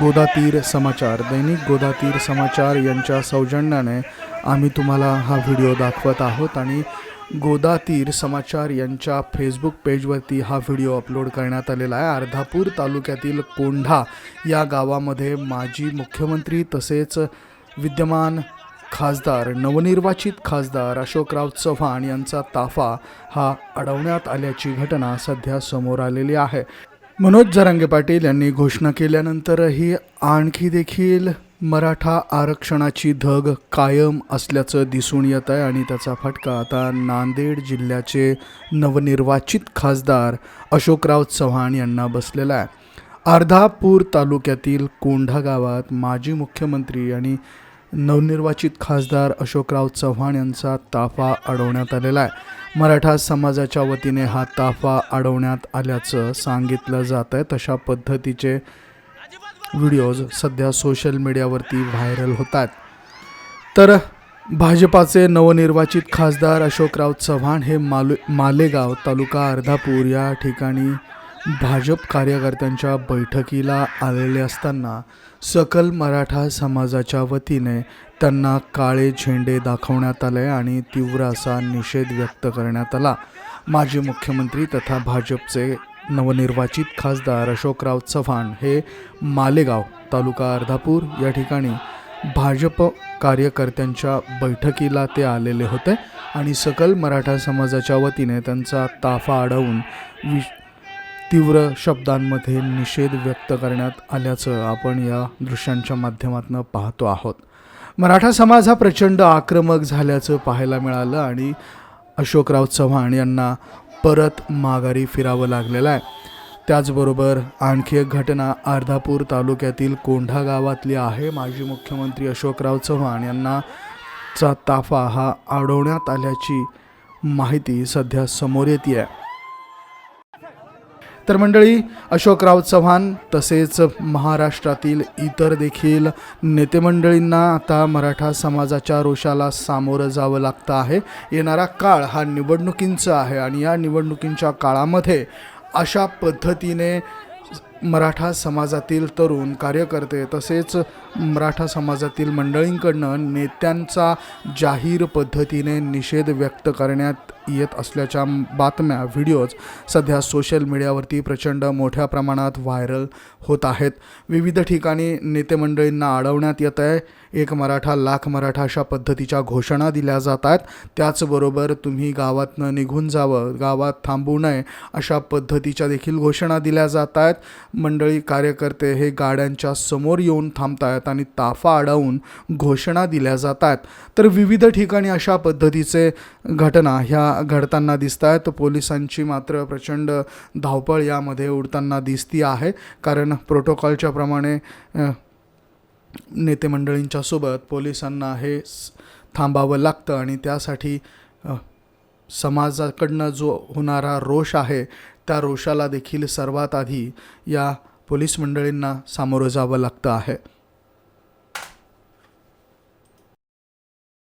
गोदातीर समाचार दैनिक गोदातीर समाचार यांच्या सौजन्याने आम्ही तुम्हाला हा व्हिडिओ दाखवत आहोत आणि गोदातीर समाचार यांच्या फेसबुक पेजवरती हा व्हिडिओ अपलोड करण्यात आलेला आहे. अर्धापूर तालुक्यातील कोंढा या गावामध्ये माजी मुख्यमंत्री तसेच विद्यमान खासदार नवनिर्वाचित खासदार अशोकराव चव्हाण यांचा ताफा हा अडवण्यात आल्याची घटना सध्या समोर आलेली आहे. मनोज जरांगे पाटील यांनी घोषणा केल्यानंतरही आणखी देखील मराठा आरक्षणाची धग कायम असल्याचं दिसून येत आहे आणि त्याचा फटका आता नांदेड जिल्ह्याचे नवनिर्वाचित खासदार अशोकराव चव्हाण यांना बसलेला आहे. अर्धापूर तालुक्यातील कोंढा गावात माजी मुख्यमंत्री आणि नवनिर्वाचित खासदार अशोकराव चव्हाण यांचा ताफा अडवण्यात आलेला आहे. मराठा समाजाच्या वतीने हा ताफा अडवण्यात आल्याचं सांगितलं जात आहे. तशा पद्धतीचे व्हिडिओज सध्या सोशल मीडियावरती व्हायरल होत आहेत. तर भाजपाचे नवनिर्वाचित खासदार अशोकराव चव्हाण हे मालु मालेगाव तालुका अर्धापूर या ठिकाणी भाजप कार्यकर्त्यांच्या बैठकीला आलेले असताना सकल मराठा समाजाच्या वतीने त्यांना काळे झेंडे दाखवण्यात आले आणि तीव्र असा निषेध व्यक्त करण्यात आला. माजी मुख्यमंत्री तथा भाजपचे नवनिर्वाचित खासदार अशोकराव चव्हाण हे मालेगाव तालुका अर्धापूर या ठिकाणी भाजप कार्यकर्त्यांच्या बैठकीला ते आलेले होते आणि सकल मराठा समाजाच्या वतीने त्यांचा ताफा अडवून वि तीव्र शब्दांमध्ये निषेध व्यक्त करण्यात आल्याचं आपण या दृश्यांच्या माध्यमातून पाहतो आहोत. मराठा समाज हा प्रचंड आक्रमक झाल्याचं पाहायला मिळालं आणि अशोकराव चव्हाण यांना परत माघारी फिरावं लागलेलं आहे. त्याचबरोबर आणखी एक घटना अर्धापूर तालुक्यातील कोंढा गावातली आहे. माजी मुख्यमंत्री अशोकराव चव्हाण यांना चा ताफा हा अडवण्यात आल्याची माहिती सध्या समोर येते आहे. तर मंडळी अशोकराव चव्हाण तसेच महाराष्ट्रातील इतर देखील नेतेमंडळींना आता मराठा समाजाच्या रोषाला सामोरं जावं लागतं आहे. येणारा काळ हा निवडणुकींचा आहे आणि या निवडणुकींच्या काळामध्ये अशा पद्धतीने मराठा समाजातील तरुण कार्यकर्ते तसेच मराठा समाजातील मंडळींकडनं नेत्यांचा जाहीर पद्धतीने निषेध व्यक्त करण्यात येत असल्याच्या बातम्या व्हिडिओज सध्या सोशल मीडियावरती प्रचंड मोठ्या प्रमाणात व्हायरल होत आहेत. विविध ठिकाणी नेतेमंडळींना अडवण्यात येत आहे. एक मराठा लाख मराठा अशा पद्धतीच्या घोषणा दिल्या जात आहेत. त्याचबरोबर तुम्ही गावातनं निघून जावं गावात थांबू नये अशा पद्धतीच्या देखील घोषणा दिल्या जात आहेत. मंडळी कार्यकर्ते हे गाड्यांच्या समोर येऊन थांबत आहेत आणि ताफा अडवून घोषणा दिल्या जात आहेत तर विविध ठिकाणी अशा पद्धतीचे घटना ह्या घडताना दिसत आहेत पोलिसांची मात्र प्रचंड धावपळ यामध्ये उडताना दिसती आहे. कारण प्रोटोकॉलच्या प्रमाणे नेते मंडळींच्या सोबत पोलिसांना हे थांबावं लागतं आणि त्यासाठी समाजाकडनं जो होणारा रोष आहे त्या रोषाला देखील सर्वात आधी या पोलीस मंडळींना सामोरं जावं लागतं आहे.